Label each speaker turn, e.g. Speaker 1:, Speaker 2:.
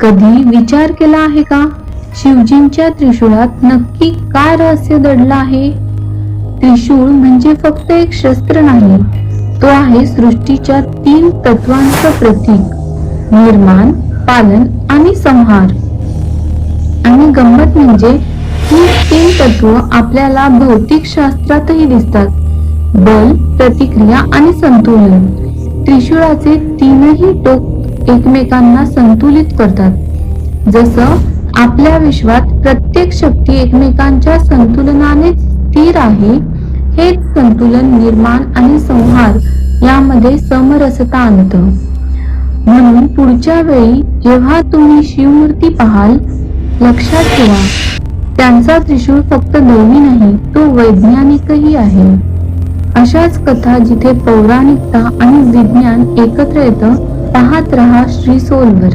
Speaker 1: कधी विचार केला आहे का? शिवजींच्या त्रिशूळात नक्की काय रहस्य दडलं आहे? त्रिशूळ म्हणजे फक्त एक शस्त्र नाही तो आहे सृष्टीच्या तीन तत्वांचं प्रतीक निर्माण पालन आणि संहार. आणि गंमत म्हणजे ही तीन तत्व आपल्याला भौतिक शास्त्रातही दिसतात. बल प्रतिक्रिया आणि संतुलन. त्रिशूळाचे तीनही टोक एकमेकांना संतुलित करतात. जसं आपल्या विश्वात प्रत्येक शक्ती एकमेकांच्या संतुलनाने स्थिर आहे हे संतुलन निर्माण आणि संहार यामध्ये समरसता आणत. म्हणून पुढच्या वेळी जेव्हा तुम्ही शिवमूर्ती पाहाल लक्षात ठेवा त्यांचा त्रिशूळ फक्त दैवी नाही तो वैज्ञानिकही आहे. अशाच कथा जिथे पौराणिकता आणि विज्ञान एकत्र येतं पाहत रहा श्री सोलवर